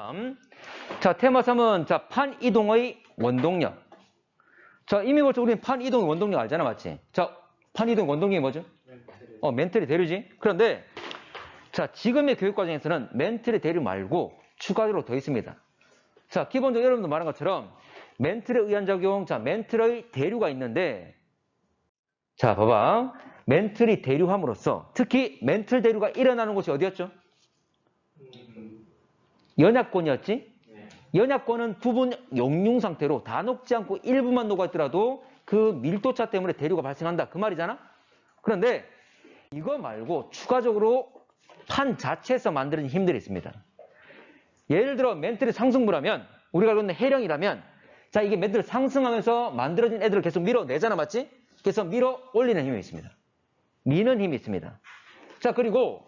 다음. 자, 테마 3은 자, 판 이동의 원동력. 자, 이미 벌써 우리는 판 이동의 원동력 알잖아, 맞지? 자, 판 이동 원동력이 뭐죠? 어, 멘틀의 대류지. 그런데 자, 지금의 교육 과정에서는 멘틀의 대류 말고 추가적으로 더 있습니다. 자, 기본적으로 여러분도 말한 것처럼 멘틀에 의한 작용, 자, 멘틀의 대류가 있는데 자, 봐봐. 멘틀이 대류함으로써 특히 멘틀 대류가 일어나는 곳이 어디였죠? 연약권이었지? 연약권은 부분 용융 상태로 다 녹지 않고 일부만 녹아있더라도 그 밀도차 때문에 대류가 발생한다. 그 말이잖아? 그런데 이거 말고 추가적으로 판 자체에서 만드는 힘들이 있습니다. 예를 들어 멘틀이 상승부라면 우리가 알고 있는 해령이라면 자 이게 멘틀 상승하면서 만들어진 애들을 계속 밀어내잖아 맞지? 그래서 밀어 올리는 힘이 있습니다. 미는 힘이 있습니다. 자 그리고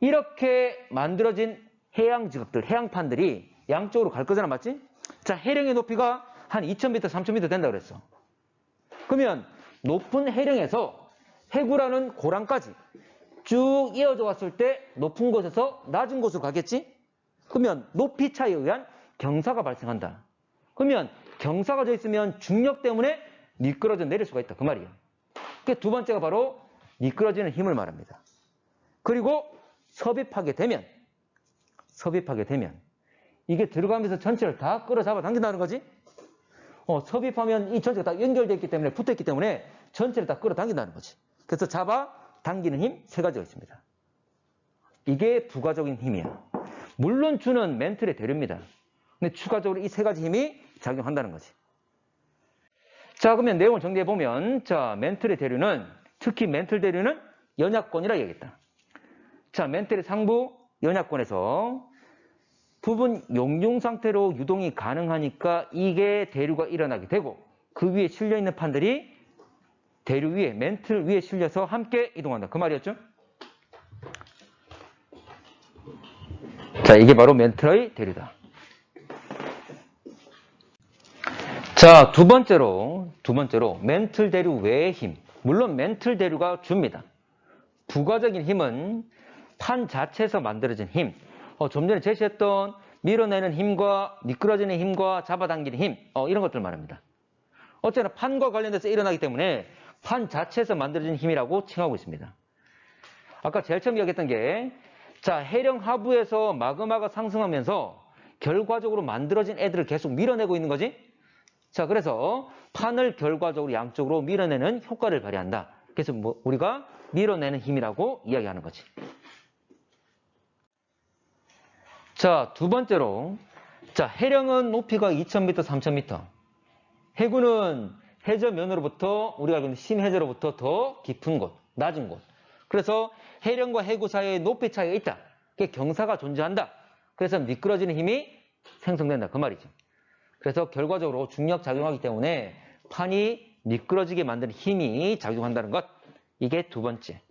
이렇게 만들어진 해양 지역들, 해양판들이 양쪽으로 갈 거잖아 맞지? 자 해령의 높이가 한 2000m, 3000m 된다 그랬어. 그러면 높은 해령에서 해구라는 고랑까지 쭉 이어져 왔을 때 높은 곳에서 낮은 곳으로 가겠지? 그러면 높이 차이에 의한 경사가 발생한다. 그러면 경사가 져 있으면 중력 때문에 미끄러져 내릴 수가 있다. 그 말이에요. 그두 번째가 바로 미끄러지는 힘을 말합니다. 그리고 섭입하게 되면, 섭입하게 되면, 이게 들어가면서 전체를 다 끌어잡아 당긴다는 거지? 어, 섭입하면 이 전체가 다 연결되어 있기 때문에, 붙어 있기 때문에 전체를 다 끌어 당긴다는 거지. 그래서 잡아 당기는 힘 세 가지가 있습니다. 이게 부가적인 힘이야. 물론 주는 멘틀의 대류입니다. 근데 추가적으로 이 세 가지 힘이 작용한다는 거지. 자, 그러면 내용을 정리해 보면, 자, 멘틀의 대류는 특히 멘틀 대류는 연약권이라 얘기했다. 자, 멘틀의 상부 연약권에서 부분 용융 상태로 유동이 가능하니까 이게 대류가 일어나게 되고 그 위에 실려 있는 판들이 대류 위에 멘틀 위에 실려서 함께 이동한다. 그 말이었죠? 자, 이게 바로 멘틀의 대류다. 자, 두 번째로, 두 번째로, 멘틀 대류 외의 힘. 물론 멘틀 대류가 줍니다. 부가적인 힘은 판 자체에서 만들어진 힘. 어, 좀 전에 제시했던 밀어내는 힘과 미끄러지는 힘과 잡아당기는 힘. 어, 이런 것들 말합니다. 어쨌거나 판과 관련돼서 일어나기 때문에 판 자체에서 만들어진 힘이라고 칭하고 있습니다. 아까 제일 처음 이야기했던 게, 자, 해령 하부에서 마그마가 상승하면서 결과적으로 만들어진 애들을 계속 밀어내고 있는 거지? 자, 그래서 판을 결과적으로 양쪽으로 밀어내는 효과를 발휘한다. 그래서 뭐 우리가 밀어내는 힘이라고 이야기하는 거지. 자, 두 번째로, 자, 해령은 높이가 2000m, 3000m. 해구는 해저면으로부터 우리가 알고 있는 심해저로부터 더 깊은 곳, 낮은 곳. 그래서 해령과 해구 사이에 높이 차이가 있다. 그게 경사가 존재한다. 그래서 미끄러지는 힘이 생성된다. 그 말이죠. 그래서 결과적으로 중력 작용하기 때문에 판이 미끄러지게 만드는 힘이 작용한다는 것. 이게 두 번째.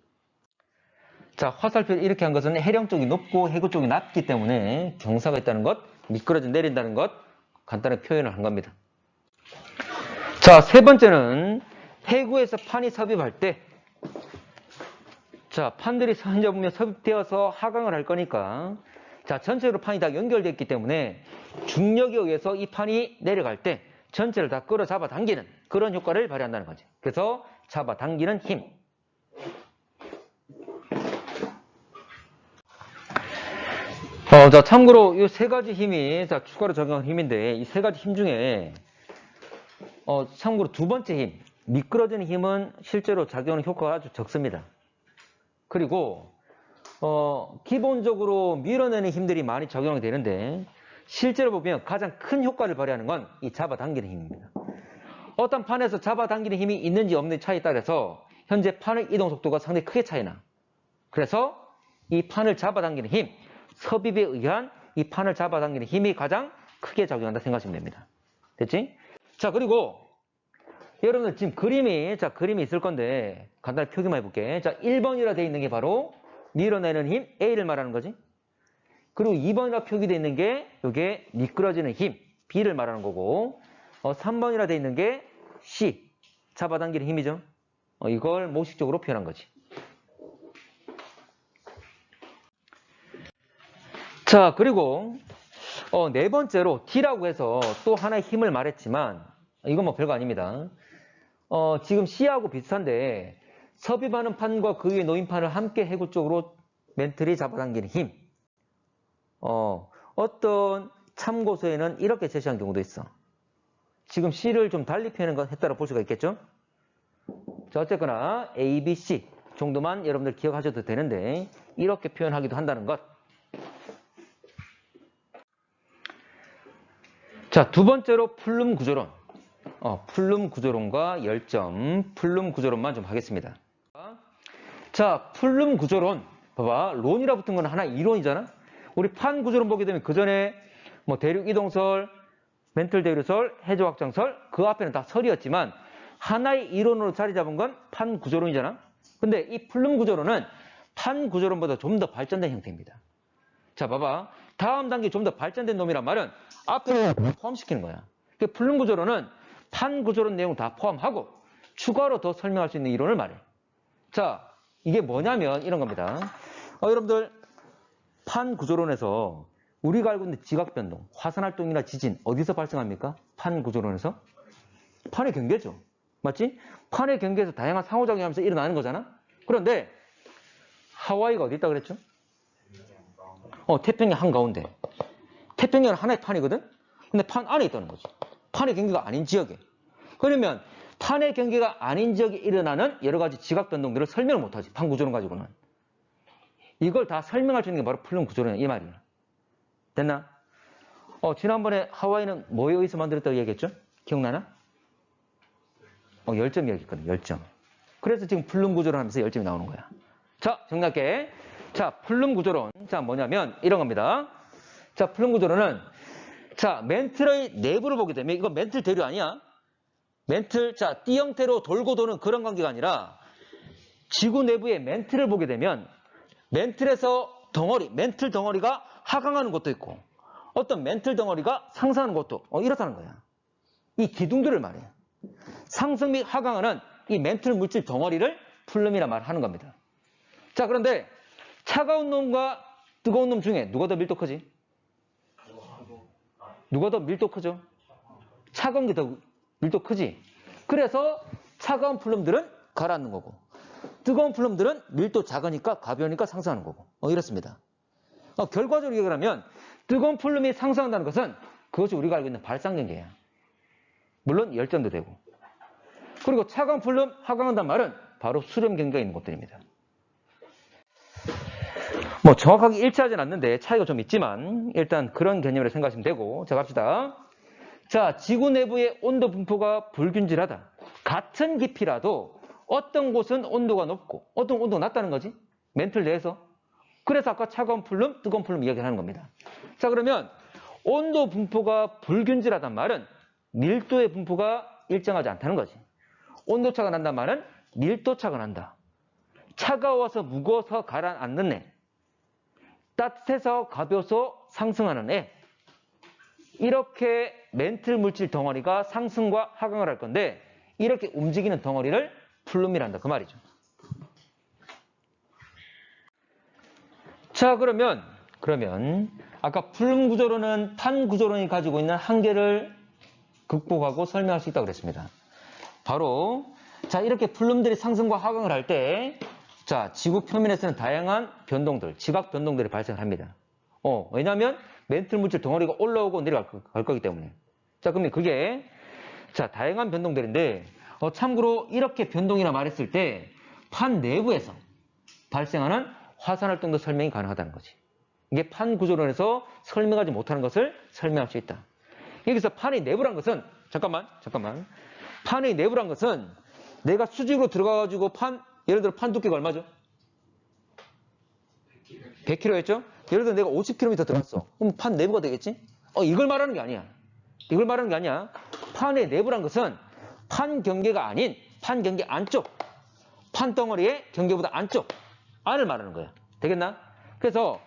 자, 화살표를 이렇게 한 것은 해령 쪽이 높고 해구 쪽이 낮기 때문에 경사가 있다는 것, 미끄러져 내린다는 것, 간단하게 표현을 한 겁니다. 자, 세 번째는 해구에서 판이 섭입할 때, 자, 판들이 현재 보면 섭입되어서 하강을 할 거니까, 자, 전체로 판이 다 연결되어 있기 때문에 중력에 의해서 이 판이 내려갈 때 전체를 다 끌어 잡아 당기는 그런 효과를 발휘한다는 거죠. 그래서 잡아 당기는 힘. 어, 자, 참고로 이 세 가지 힘이 자, 추가로 적용한 힘인데 이 세 가지 힘 중에 어, 참고로 두 번째 힘, 미끄러지는 힘은 실제로 작용하는 효과가 아주 적습니다. 그리고 어, 기본적으로 밀어내는 힘들이 많이 적용이 되는데 실제로 보면 가장 큰 효과를 발휘하는 건 이 잡아당기는 힘입니다. 어떤 판에서 잡아당기는 힘이 있는지 없는지 차이에 따라서 현재 판의 이동 속도가 상당히 크게 차이나. 그래서 이 판을 잡아당기는 힘, 섭입에 의한 이 판을 잡아당기는 힘이 가장 크게 작용한다 생각하시면 됩니다. 됐지? 자, 그리고 여러분들 지금 그림이, 자, 그림이 있을 건데 간단히 표기만 해볼게. 자, 1번이라 되어 있는 게 바로 밀어내는 힘 A를 말하는 거지. 그리고 2번이라 표기되어 있는 게 이게 미끄러지는 힘 B를 말하는 거고 어, 3번이라 되어 있는 게 C 잡아당기는 힘이죠. 어, 이걸 모식적으로 표현한 거지. 자 그리고 어, 네 번째로 T라고 해서 또 하나의 힘을 말했지만 이건 뭐 별거 아닙니다. 어, 지금 C하고 비슷한데 섭입하는 판과 그 위에 놓인 판을 함께 해구 쪽으로 멘틀이 잡아당기는 힘. 어, 어떤 참고서에는 이렇게 제시한 경우도 있어. 지금 C를 좀 달리 표현했다고 볼 수가 있겠죠? 자, 어쨌거나 A, B, C 정도만 여러분들 기억하셔도 되는데 이렇게 표현하기도 한다는 것. 자, 두 번째로 풀룸 구조론. 어, 풀룸 구조론과 열점, 풀룸 구조론만 좀 하겠습니다. 자, 풀룸 구조론. 봐봐. 론이라 붙은 건 하나 이론이잖아? 우리 판 구조론 보게 되면 그 전에 뭐 대륙 이동설, 멘틀 대류설, 해저 확장설, 그 앞에는 다 설이었지만 하나의 이론으로 자리 잡은 건 판 구조론이잖아? 근데 이 풀룸 구조론은 판 구조론보다 좀 더 발전된 형태입니다. 자, 봐봐. 다음 단계 좀 더 발전된 놈이란 말은 앞에 포함시키는 거야. 그 풀룸 구조론은 판 구조론 내용 다 포함하고 추가로 더 설명할 수 있는 이론을 말해. 자, 이게 뭐냐면 이런 겁니다. 어, 여러분들 판 구조론에서 우리가 알고 있는 지각 변동, 화산 활동이나 지진 어디서 발생합니까? 판 구조론에서 판의 경계죠. 맞지? 판의 경계에서 다양한 상호작용하면서 일어나는 거잖아. 그런데 하와이가 어디 있다 그랬죠? 어, 태평양 한가운데. 태평양은 하나의 판이거든? 근데 판 안에 있다는 거지. 판의 경계가 아닌 지역에. 그러면 판의 경계가 아닌 지역에 일어나는 여러 가지 지각 변동들을 설명을 못하지. 판 구조론 가지고는. 이걸 다 설명할 수 있는 게 바로 풀름 구조론이야. 이 말이야. 됐나? 어, 지난번에 하와이는 뭐에 의해서 만들었다고 얘기했죠? 기억나나? 어, 열점 이야기했거든. 열점. 그래서 지금 풀름 구조론 하면서 열점이 나오는 거야. 자, 정리할게. 자, 풀름 구조론. 자, 뭐냐면 이런 겁니다. 자, 풀름 구조론은 자, 멘틀의 내부를 보게 되면 이건 멘틀 대류 아니야. 멘틀, 자, 띠 형태로 돌고 도는 그런 관계가 아니라 지구 내부의 멘틀을 보게 되면 멘틀에서 덩어리, 멘틀 덩어리가 하강하는 것도 있고 어떤 멘틀 덩어리가 상승하는 것도 어, 이렇다는 거야. 이 기둥들을 말해. 상승 및 하강하는 이 멘틀 물질 덩어리를 풀름이라 말하는 겁니다. 자, 그런데 차가운 놈과 뜨거운 놈 중에 누가 더 밀도 크지? 누가 더 밀도 크죠? 차가운 게 더 밀도 크지? 그래서 차가운 풀름들은 가라앉는 거고 뜨거운 풀름들은 밀도 작으니까 가벼우니까 상승하는 거고 어, 이렇습니다. 어, 결과적으로 얘기를 하면 뜨거운 풀름이 상승한다는 것은 그것이 우리가 알고 있는 발상경계야. 물론 열전도 되고 그리고 차가운 풀름 하강한다는 말은 바로 수렴 경계가 있는 것들입니다. 뭐 정확하게 일치하진 않는데 차이가 좀 있지만 일단 그런 개념으로 생각하시면 되고 자 갑시다. 자 지구 내부의 온도 분포가 불균질하다. 같은 깊이라도 어떤 곳은 온도가 높고 어떤 온도가 낮다는 거지. 멘틀 내에서. 그래서 아까 차가운 풀름, 뜨거운 풀름 이야기하는 겁니다. 자 그러면 온도 분포가 불균질하단 말은 밀도의 분포가 일정하지 않다는 거지. 온도차가 난단 말은 밀도차가 난다. 차가워서 무거워서 가라앉는 애. 따뜻해서 가벼워서 상승하는 애. 이렇게 멘틀 물질 덩어리가 상승과 하강을 할 건데 이렇게 움직이는 덩어리를 플룸이란다. 그 말이죠. 자 그러면 그러면 아까 플룸 구조론은 판 구조론이 가지고 있는 한계를 극복하고 설명할 수 있다고 그랬습니다. 바로 자 이렇게 플룸들이 상승과 하강을 할 때 자 지구 표면에서는 다양한 변동들, 지각 변동들이 발생을 합니다. 어 왜냐하면 멘틀 물질 덩어리가 올라오고 내려갈 거- 갈 거기 때문에. 자 그러면 그게 자 다양한 변동들인데 어, 참고로 이렇게 변동이라 말했을 때 판 내부에서 발생하는 화산 활동도 설명이 가능하다는 거지. 이게 판 구조론에서 설명하지 못하는 것을 설명할 수 있다. 여기서 판의 내부란 것은 잠깐만 잠깐만 판의 내부란 것은 내가 수직으로 들어가가지고 판 예를 들어 판 두께가 얼마죠? 100kg였죠? 예를 들어 내가 50km 들어갔어. 그럼 판 내부가 되겠지? 어 이걸 말하는 게 아니야. 이걸 말하는 게 아니야. 판의 내부란 것은 판 경계가 아닌 판 경계 안쪽 판 덩어리의 경계보다 안쪽 안을 말하는 거야. 되겠나? 그래서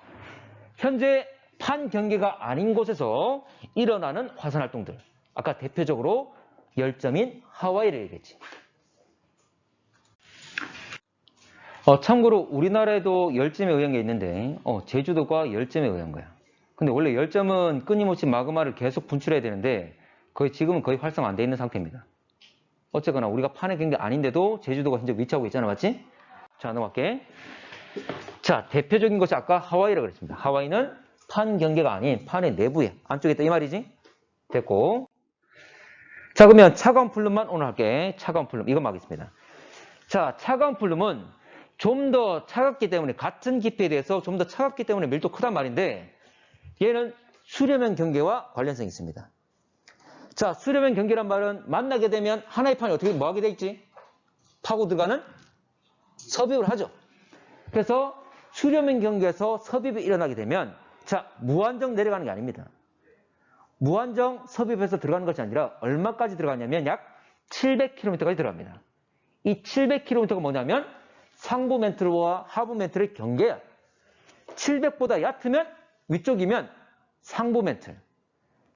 현재 판 경계가 아닌 곳에서 일어나는 화산 활동들. 아까 대표적으로 열점인 하와이를 얘기했지. 어, 참고로 우리나라에도 열점에 의한 게 있는데 어, 제주도가 열점에 의한 거야. 근데 원래 열점은 끊임없이 마그마를 계속 분출해야 되는데 거의 지금은 거의 활성 안돼 있는 상태입니다. 어쨌거나 우리가 판의 경계 아닌데도 제주도가 현재 위치하고 있잖아, 맞지? 자, 넘어갈게. 자, 대표적인 것이 아까 하와이라고 그랬습니다. 하와이는 판 경계가 아닌 판의 내부에 안쪽에 있다 이 말이지? 됐고. 자, 그러면 차가운 플룸만 오늘 할게. 차가운 플룸. 이거 막겠습니다. 자, 차가운 플룸은 좀 더 차갑기 때문에 같은 깊이에 대해서 좀 더 차갑기 때문에 밀도 크단 말인데 얘는 수렴형 경계와 관련성이 있습니다. 자, 수렴형 경계란 말은 만나게 되면 하나의 판이 어떻게 뭐 하게 돼 있지? 파고 들어가는 섭입을 하죠. 그래서 수렴형 경계에서 섭입이 일어나게 되면 자, 무한정 내려가는 게 아닙니다. 무한정 섭입해서 들어가는 것이 아니라 얼마까지 들어가냐면 약 700km까지 들어갑니다. 이 700km가 뭐냐면 상부 멘트와 하부 멘트의 경계야. 700보다 얕으면 위쪽이면 상부 멘트.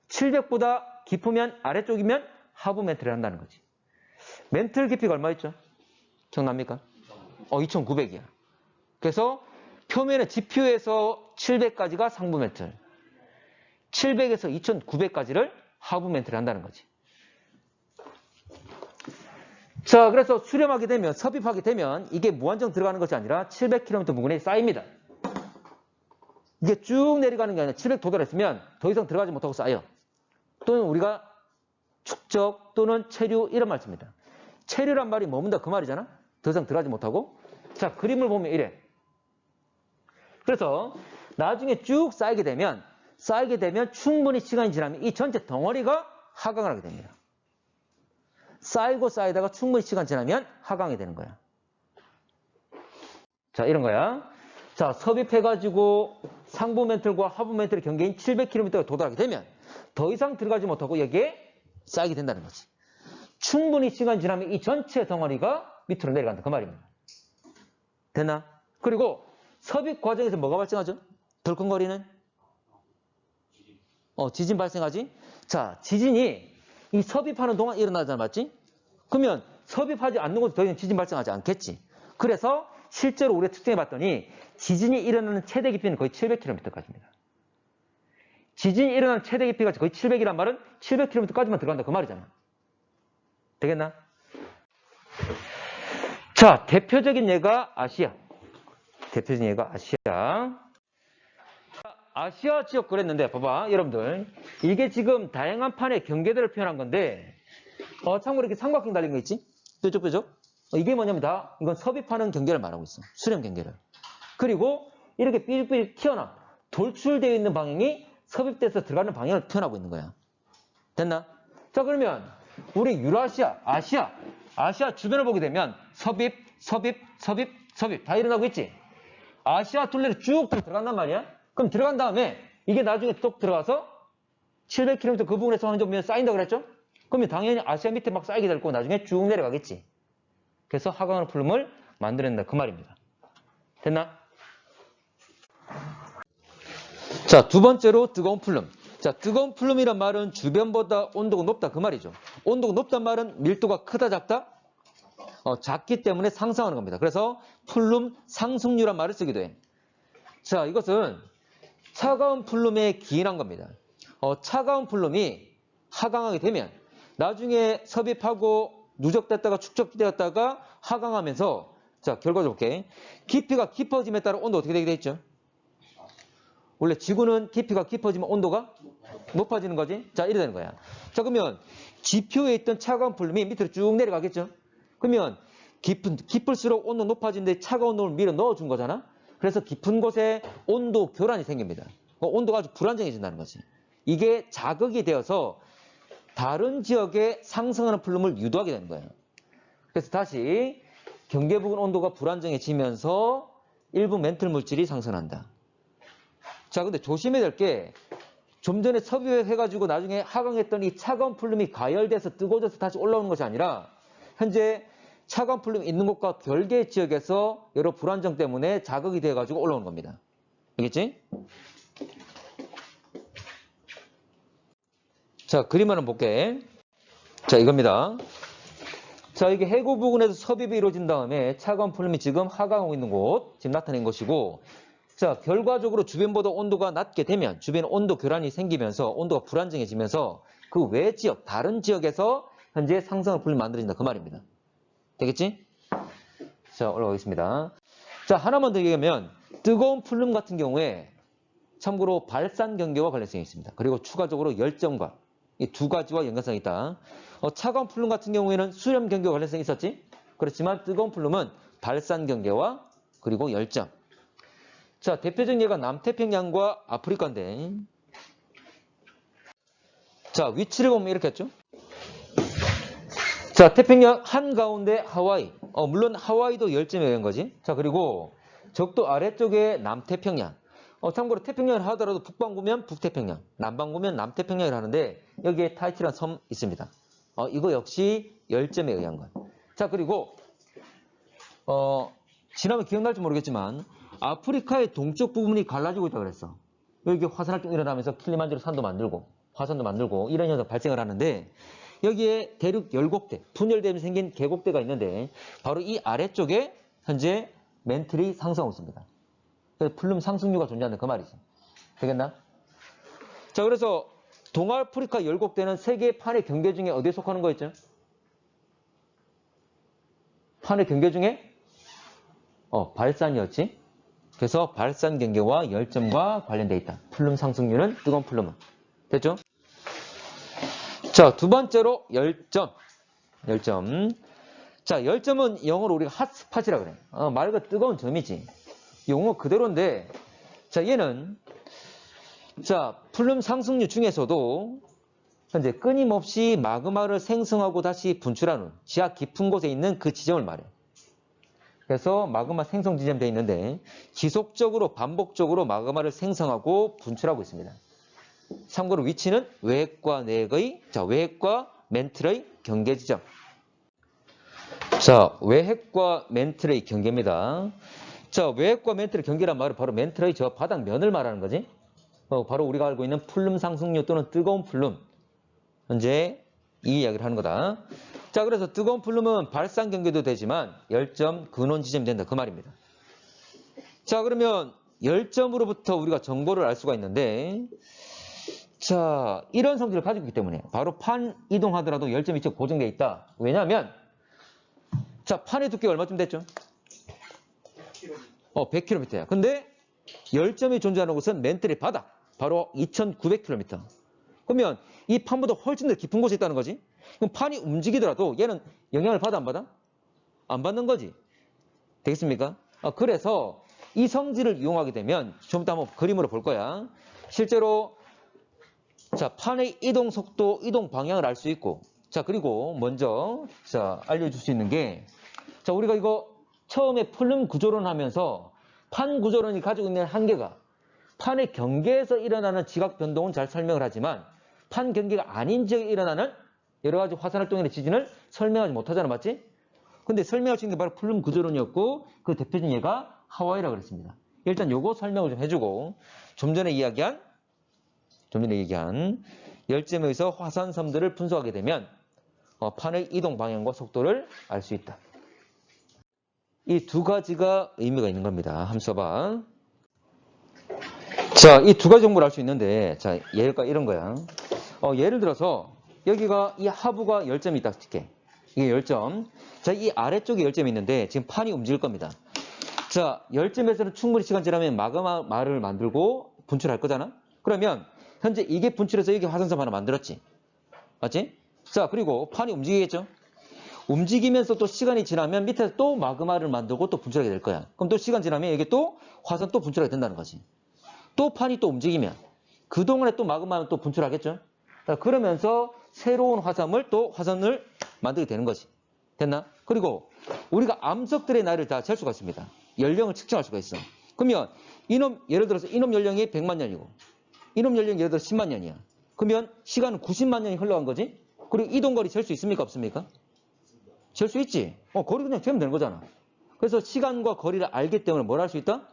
700보다 깊으면 아래쪽이면 하부 멘트를 한다는 거지. 멘틀 깊이가 얼마 있죠? 기억납니까? 어, 2900이야. 그래서 표면의 지표에서 700까지가 상부 멘틀. 700에서 2900까지를 하부 멘트를 한다는 거지. 자, 그래서 수렴하게 되면, 섭입하게 되면 이게 무한정 들어가는 것이 아니라 700km 부근에 쌓입니다. 이게 쭉 내려가는 게 아니라 700 도달했으면 더 이상 들어가지 못하고 쌓여. 또는 우리가 축적 또는 체류 이런 말 씁니다. 체류란 말이 머문다 그 말이잖아. 더 이상 들어가지 못하고. 자, 그림을 보면 이래. 그래서 나중에 쭉 쌓이게 되면 쌓이게 되면 충분히 시간이 지나면 이 전체 덩어리가 하강을 하게 됩니다. 쌓이고 쌓이다가 충분히 시간 지나면 하강이 되는 거야. 자, 이런 거야. 자, 섭입해가지고 상부 멘틀과 하부 멘틀의 경계인 700km가 도달하게 되면 더 이상 들어가지 못하고 여기에 쌓이게 된다는 거지. 충분히 시간 지나면 이 전체 덩어리가 밑으로 내려간다. 그 말입니다. 됐나? 그리고 섭입 과정에서 뭐가 발생하죠? 덜컹거리는? 어, 지진 발생하지? 자, 지진이 이 섭입하는 동안 일어나잖아, 맞지? 그러면 섭입하지 않는 곳에 더 이상 지진 발생하지 않겠지. 그래서 실제로 우리가 측정해 봤더니 지진이 일어나는 최대 깊이는 거의 700km까지입니다. 지진이 일어나는 최대 깊이가 거의 700이란 말은 700km까지만 들어간다 그 말이잖아. 되겠나? 자, 대표적인 예가 아시아. 대표적인 예가 아시아. 아시아 지역 그랬는데 봐봐 여러분들. 이게 지금 다양한 판의 경계들을 표현한 건데 어, 참고로 이렇게 삼각형 달린 거 있지? 뾰족뾰족 어, 이게 뭐냐면 다 이건 섭입하는 경계를 말하고 있어. 수렴 경계를. 그리고 이렇게 삐죽삐죽 튀어나 돌출되어 있는 방향이 섭입돼서 들어가는 방향을 표현하고 있는 거야. 됐나? 자 그러면 우리 유라시아 아시아 아시아 주변을 보게 되면 섭입 섭입 섭입 섭입 다 일어나고 있지? 아시아 둘레로 쭉 들어간단 말이야 그럼 들어간 다음에 이게 나중에 또 들어가서 700km 그 부분에서 어느 정도 쌓인다 그랬죠? 그러면 당연히 아시아 밑에 막 쌓이게 될 거고 나중에 쭉 내려가겠지. 그래서 하강으로 플룸을 만들어낸다 그 말입니다. 됐나? 자, 두 번째로 뜨거운 플룸. 자, 뜨거운 플룸이란 말은 주변보다 온도가 높다 그 말이죠. 온도가 높단 말은 밀도가 크다 작다? 어, 작기 때문에 상승하는 겁니다. 그래서 플룸 상승률이란 말을 쓰기도 해. 자, 이것은 차가운 플룸에 기인한 겁니다. 어, 차가운 플룸이 하강하게 되면 나중에 섭입하고 누적됐다가 축적되었다가 하강하면서 자 결과적으로 볼게 깊이가 깊어짐에 따라 온도 어떻게 되게 되어 있죠? 원래 지구는 깊이가 깊어지면 온도가 높아지는 거지. 자 이래 되는 거야. 자 그러면 지표에 있던 차가운 플룸이 밑으로 쭉 내려가겠죠? 그러면 깊은 깊을수록 온도 높아지는데 차가운 온도를 밀어 넣어준 거잖아. 그래서 깊은 곳에 온도 교란이 생깁니다. 어, 온도가 아주 불안정해진다는 거지. 이게 자극이 되어서 다른 지역에 상승하는 플룸을 유도하게 되는 거예요. 그래서 다시 경계 부근 온도가 불안정해지면서 일부 멘틀 물질이 상승한다. 자, 근데 조심해야 될 게 좀 전에 섭외해가지고 나중에 하강했더니 차가운 플룸이 가열돼서 뜨거워져서 다시 올라오는 것이 아니라 현재 차가운 플룸이 있는 곳과 별개 지역에서 여러 불안정 때문에 자극이 돼가지고 올라오는 겁니다. 알겠지? 자, 그림 하나 볼게. 자, 이겁니다. 자, 이게 해구 부근에서 섭입이 이루어진 다음에 차가운 플룸이 지금 하강하고 있는 곳, 지금 나타낸 것이고, 자, 결과적으로 주변보다 온도가 낮게 되면 주변 온도 교란이 생기면서 온도가 불안정해지면서 그 외 지역, 다른 지역에서 현재 상승을 불 만들어진다. 그 말입니다. 되겠지? 자, 올라가겠습니다. 자, 하나만 더 얘기하면 뜨거운 풀름 같은 경우에 참고로 발산 경계와 관련성이 있습니다. 그리고 추가적으로 열점과 이 두 가지와 연관성이 있다. 어, 차가운 풀름 같은 경우에는 수렴 경계와 관련성이 있었지? 그렇지만 뜨거운 풀름은 발산 경계와 그리고 열점. 자, 대표적인 예가 남태평양과 아프리카인데. 자, 위치를 보면 이렇게 했죠. 자, 태평양 한가운데 하와이. 어, 물론 하와이도 열점에 의한 거지. 자, 그리고 적도 아래쪽에 남태평양. 어, 참고로 태평양을 하더라도 북반구면 북태평양, 남반구면 남태평양을 하는데 여기에 타이티라는 섬 있습니다. 어, 이거 역시 열점에 의한 것. 자, 그리고 어, 지나면 기억날지 모르겠지만 아프리카의 동쪽 부분이 갈라지고 있다고 그랬어. 여기 화산활동이 일어나면서 킬리만자로 산도 만들고 화산도 만들고 이런 현상 발생을 하는데 여기에 대륙 열곡대, 분열되면서 생긴 계곡대가 있는데 바로 이 아래쪽에 현재 멘틀이 상승하고 있습니다. 그래서 플룸 상승류가 존재한다 그 말이죠. 되겠나? 자 그래서 동아프리카 열곡대는 세계 판의 경계 중에 어디에 속하는 거였죠? 판의 경계 중에 어, 발산이었지. 그래서 발산 경계와 열점과 관련돼 있다. 플룸 상승률은 뜨거운 플룸은. 됐죠? 자, 두 번째로 열점. 열점. 자, 열점은 영어로 우리가 핫스팟이라 그래. 어, 말 그대로 뜨거운 점이지. 용어 그대로인데, 자, 얘는, 자, 플룸 상승률 중에서도 현재 끊임없이 마그마를 생성하고 다시 분출하는 지하 깊은 곳에 있는 그 지점을 말해. 그래서 마그마 생성 지점 되어 있는데 지속적으로 반복적으로 마그마를 생성하고 분출하고 있습니다. 참고로 위치는 외핵과 내핵의 자 외핵과 멘틀의 경계 지점. 자 외핵과 멘틀의 경계입니다. 자 외핵과 멘틀의 경계란 말은 바로 멘틀의 저 바닥 면을 말하는 거지. 어, 바로 우리가 알고 있는 풀름 상승류 또는 뜨거운 풀름 현재 이 이야기를 하는 거다. 자, 그래서 뜨거운 플룸은 발산 경계도 되지만 열점 근원 지점이 된다. 그 말입니다. 자, 그러면 열점으로부터 우리가 정보를 알 수가 있는데 자, 이런 성질을 가지고 있기 때문에 바로 판 이동하더라도 열점 위치가 고정되어 있다. 왜냐하면 자, 판의 두께가 얼마쯤 됐죠? 어, 100km야. 근데 열점이 존재하는 곳은 멘틀의 바닥. 바로 2900km. 그러면 이 판보다 훨씬 더 깊은 곳에 있다는 거지. 그럼 판이 움직이더라도 얘는 영향을 받아 안 받아? 안 받는 거지. 되겠습니까? 아, 그래서 이 성질을 이용하게 되면 좀 이따 한번 그림으로 볼 거야. 실제로 자 판의 이동 속도, 이동 방향을 알 수 있고 자 그리고 먼저 자 알려줄 수 있는 게 자 우리가 이거 처음에 플룸 구조론 하면서 판 구조론이 가지고 있는 한계가 판의 경계에서 일어나는 지각 변동은 잘 설명을 하지만 판 경계가 아닌 지역에 일어나는 여러 가지 화산 활동이나 지진을 설명하지 못하잖아, 맞지? 근데 설명할 수 있는 게 바로 플룸 구조론이었고 그 대표적인 예가 하와이라고 그랬습니다. 일단 요거 설명을 좀 해주고 좀 전에 이야기한 좀 전에 얘기한 열점에 의해서 화산 섬들을 분석하게 되면 어, 판의 이동 방향과 속도를 알 수 있다. 이 두 가지가 의미가 있는 겁니다. 써봐. 자, 이 두 가지 정보를 알 수 있는데, 자, 예가 이런 거야. 어, 예를 들어서, 여기가 이 하부가 열점이 있다 칠게. 이게 열점. 자, 이 아래쪽에 열점이 있는데, 지금 판이 움직일 겁니다. 자, 열점에서는 충분히 시간 지나면 마그마를 만들고 분출할 거잖아? 그러면, 현재 이게 분출해서 여기 화산섬 하나 만들었지. 맞지? 자, 그리고 판이 움직이겠죠? 움직이면서 또 시간이 지나면 밑에서 또 마그마를 만들고 또 분출하게 될 거야. 그럼 또 시간 지나면 이게 또 화산 또 분출하게 된다는 거지. 또 판이 또 움직이면 그동안에 또 마그마는 또 분출하겠죠. 자, 그러면서 새로운 화산을 또 화산을 만들게 되는 거지. 됐나? 그리고 우리가 암석들의 나이를 다 잴 수가 있습니다. 연령을 측정할 수가 있어. 그러면 이놈 예를 들어서 이놈 연령이 100만 년이고 이놈 연령이 예를 들어 10만 년이야. 그러면 시간은 90만 년이 흘러간 거지. 그리고 이동 거리 잴 수 있습니까? 없습니까? 잴 수 있지. 어, 거리 그냥 재면 되는 거잖아. 그래서 시간과 거리를 알기 때문에 뭘 할 수 있다?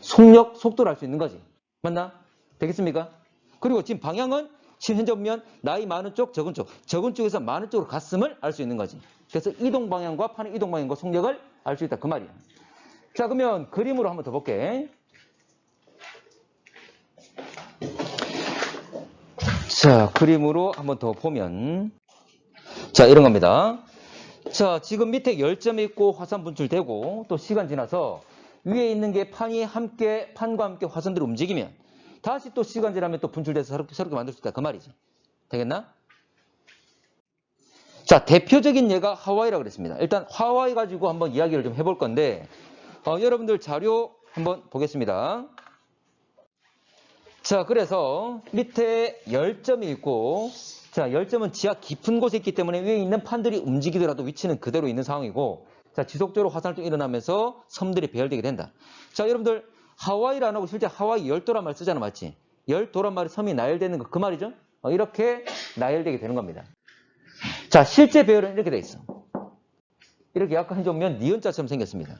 속력, 속도를 알 수 있는 거지. 맞나? 되겠습니까? 그리고 지금 방향은 지금 현재 보면 나이 많은 쪽, 적은 쪽, 적은 쪽에서 많은 쪽으로 갔음을 알 수 있는 거지. 그래서 이동 방향과 판의 이동 방향과 속력을 알 수 있다. 그 말이야. 자, 그러면 그림으로 한번 더 볼게. 자, 그림으로 한번 더 보면. 자, 이런 겁니다. 자, 지금 밑에 열점이 있고 화산 분출되고 또 시간 지나서 위에 있는 게 판이 함께, 판과 함께 화산들이 움직이면 다시 또 시간 지나면 또 분출돼서 새롭게, 새롭게 만들 수 있다. 그 말이죠. 되겠나? 자, 대표적인 예가 하와이라고 그랬습니다. 일단 하와이 가지고 한번 이야기를 좀 해볼 건데, 어, 여러분들 자료 한번 보겠습니다. 자, 그래서 밑에 열점이 있고, 자, 열점은 지하 깊은 곳에 있기 때문에 위에 있는 판들이 움직이더라도 위치는 그대로 있는 상황이고, 자, 지속적으로 화산활동이 일어나면서 섬들이 배열되게 된다. 자, 여러분들, 하와이를 안 하고 실제 하와이 열도란 말 쓰잖아, 맞지? 열도란 말이 섬이 나열되는 거 그 말이죠? 어, 이렇게 나열되게 되는 겁니다. 자, 실제 배열은 이렇게 돼 있어. 이렇게 약간 좀면 니은자처럼 생겼습니다.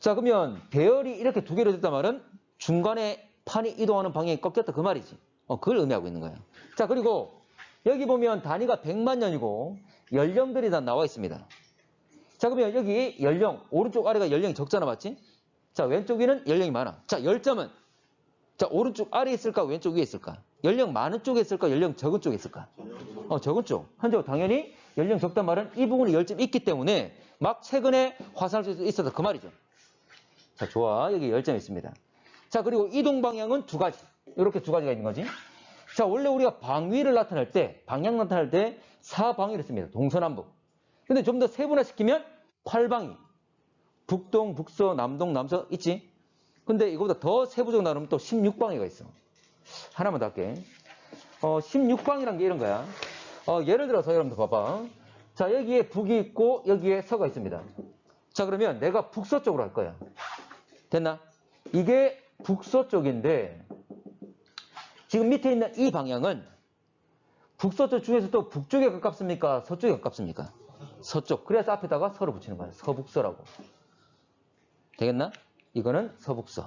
자, 그러면 배열이 이렇게 두 개로 됐단 말은 중간에 판이 이동하는 방향이 꺾였다 그 말이지. 어, 그걸 의미하고 있는 거예요. 자, 그리고 여기 보면 단위가 100만 년이고 연령들이 다 나와 있습니다. 자, 그러면 여기 연령, 오른쪽 아래가 연령이 적잖아, 맞지? 자, 왼쪽 위는 연령이 많아. 자, 열점은 자, 오른쪽 아래에 있을까, 왼쪽 위에 있을까? 연령 많은 쪽에 있을까, 연령 적은 쪽에 있을까? 어, 적은 쪽. 현재 당연히 연령 적단 말은 이 부분에 열점이 있기 때문에 막 최근에 화산할 있어서 그 말이죠. 자, 좋아. 여기 열점이 있습니다. 자, 그리고 이동 방향은 두 가지. 이렇게 두 가지가 있는 거지. 자, 원래 우리가 방위를 나타낼 때, 방향 나타낼 때 사방위를 씁니다. 동서남북. 근데 좀 더 세분화시키면 팔방위. 북동, 북서, 남동, 남서 있지? 근데 이거보다 더 세부적으로 나누면 또 16방위가 있어. 하나만 더 할게. 어, 16방이란 게 이런 거야. 어, 예를 들어서 여러분들 봐봐. 자, 여기에 북이 있고 여기에 서가 있습니다. 자, 그러면 내가 북서 쪽으로 할 거야. 됐나? 이게 북서 쪽인데 지금 밑에 있는 이 방향은 북서쪽 중에서도 북쪽에 가깝습니까? 서쪽에 가깝습니까? 서쪽. 그래서 앞에다가 서를 붙이는 거야. 서북서라고. 되겠나? 이거는 서북서.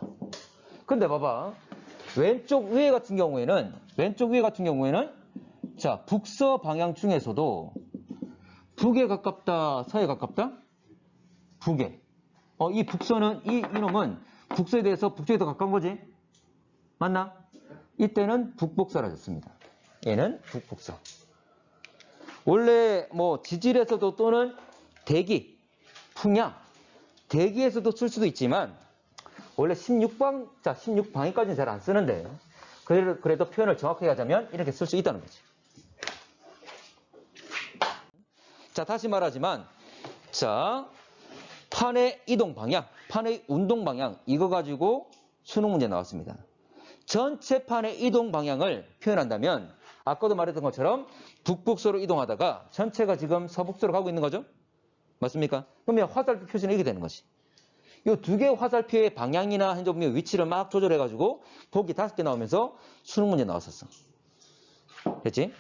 근데 봐봐. 왼쪽 위에 같은 경우에는 왼쪽 위에 같은 경우에는 자 북서 방향 중에서도 북에 가깝다 서에 가깝다 북에 어, 이 북서는 이 이놈은 북서에 대해서 북쪽에 더 가까운 거지? 맞나? 이때는 북북서라졌습니다. 얘는 북북서 원래 뭐 지질에서도 또는 대기 풍야 대기에서도 쓸 수도 있지만 원래 16방, 자, 16방위까지는 잘 안 쓰는데, 그래도, 그래도 표현을 정확하게 하자면 이렇게 쓸 수 있다는 거지. 자, 다시 말하지만, 자, 판의 이동 방향, 판의 운동 방향, 이거 가지고 수능 문제 나왔습니다. 전체 판의 이동 방향을 표현한다면, 아까도 말했던 것처럼 북북서로 이동하다가 전체가 지금 서북서로 가고 있는 거죠? 맞습니까? 그러면 화살표 표시는 이렇게 되는 거지. 이 두 개의 화살표의 방향이나 현재 보면 위치를 막 조절해가지고 보기 다섯 개 나오면서 수능 문제 나왔었어. 됐지?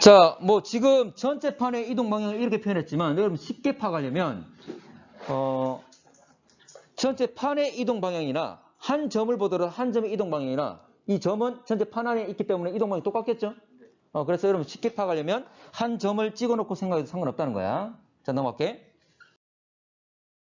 자, 뭐 지금 전체 판의 이동 방향을 이렇게 표현했지만 여러분 쉽게 파악하려면 어, 전체 판의 이동 방향이나 한 점을 보더라도 한 점의 이동 방향이나 이 점은 전체 판 안에 있기 때문에 이동 방향이 똑같겠죠? 어, 그래서 여러분 쉽게 파악하려면 한 점을 찍어 놓고 생각해도 상관없다는 거야. 자, 넘어갈게.